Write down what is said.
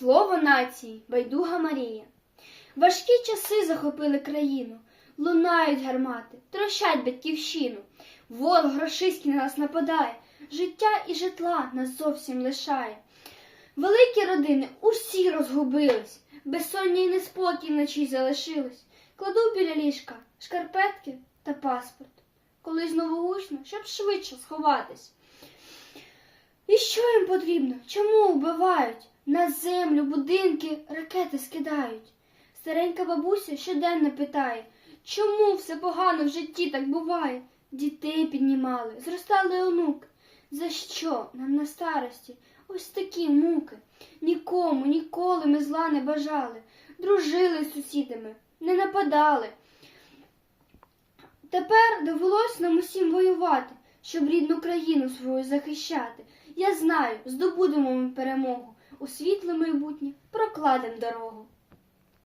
Слово нації Байдуга Марія. Важкі часи захопили країну, лунають гармати, трощать батьківщину. Ворог рашистський на нас нападає, життя і житла нас зовсім лишає. Великі родини усі розгубились, безсоння і неспокій вночі залишились. Кладу біля ліжка шкарпетки та паспорт. Коли знову гучно, щоб швидше сховатись. І що їм потрібно? Чому вбивають? На землю, будинки, ракети скидають. Старенька бабуся щоденно питає, чому все погано в житті так буває? Дітей піднімали, зростали онуки. За що нам на старості ось такі муки? Нікому, ніколи ми зла не бажали, дружили з сусідами, не нападали. Тепер довелось нам усім воювати, щоб рідну країну свою захищати. Я знаю, здобудемо ми перемогу, у світле майбутнє прокладемо дорогу.